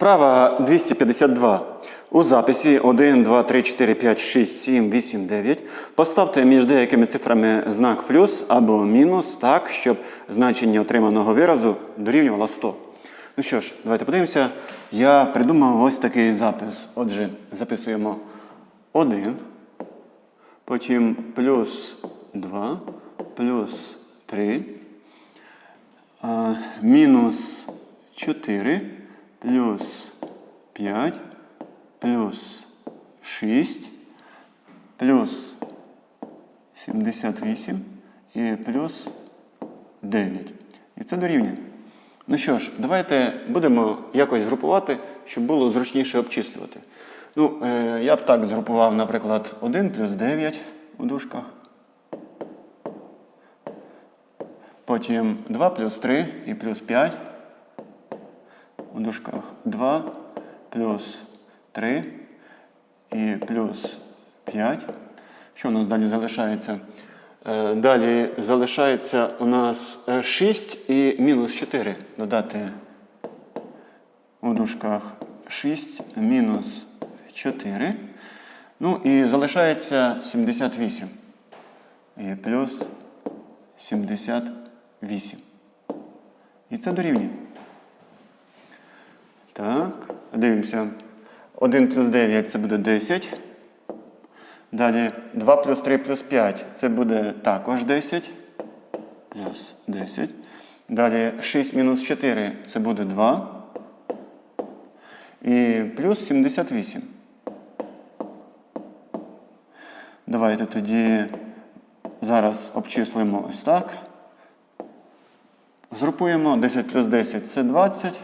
Вправа 252. У записі 1, 2, 3, 4, 5, 6, 7, 8, 9 поставте між деякими цифрами знак плюс або мінус так, щоб значення отриманого виразу дорівнювало 100. Ну що ж, давайте подивимося. Я придумав ось такий запис. Отже, записуємо 1, потім плюс 2, плюс 3, мінус 4, плюс 5, плюс 6, плюс 78 і плюс 9. І це дорівнює. Ну що ж, давайте будемо якось групувати, щоб було зручніше обчислювати. Ну, е, я б так згрупував, наприклад, 1 плюс 9 у дужках. Потім 2 плюс 3 і плюс 5. У дужках 2 плюс 3 і плюс 5. Що у нас далі залишається? Е, Далі залишається у нас е, 6 і мінус 4. Додати у дужках 6 мінус 4. Ну і залишається 78. І плюс 78. І це дорівнює. Так, дивимося. 1 плюс 9 це буде 10. Далі 2 плюс 3 плюс 5 це буде також 10. Плюс 10. Далі 6 мінус 4 це буде 2. І плюс 78. Давайте тоді зараз обчислимо ось так. Згрупуємо 10 плюс 10 це 20.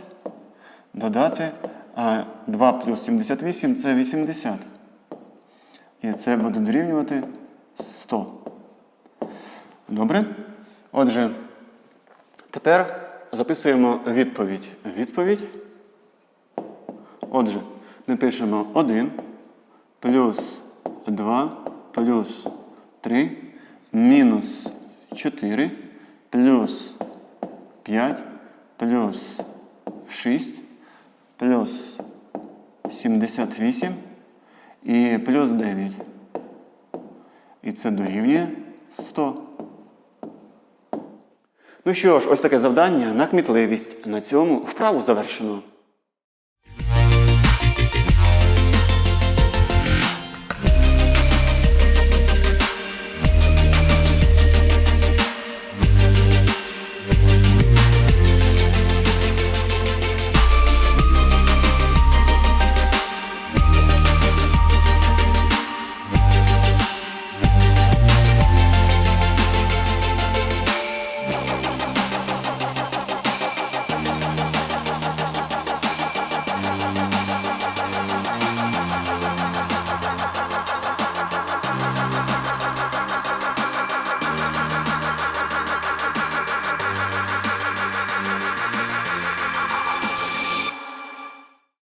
Додати. А 2 плюс 78 це 80. І це буде дорівнювати 100. Добре? Отже, тепер записуємо відповідь. Відповідь. Отже, ми пишемо 1 плюс 2 плюс 3 мінус 4 плюс 5 плюс 6 плюс 78 і плюс 9. І це дорівнює 100. Ну що ж, ось таке завдання на кмітливість. На цьому вправу завершено.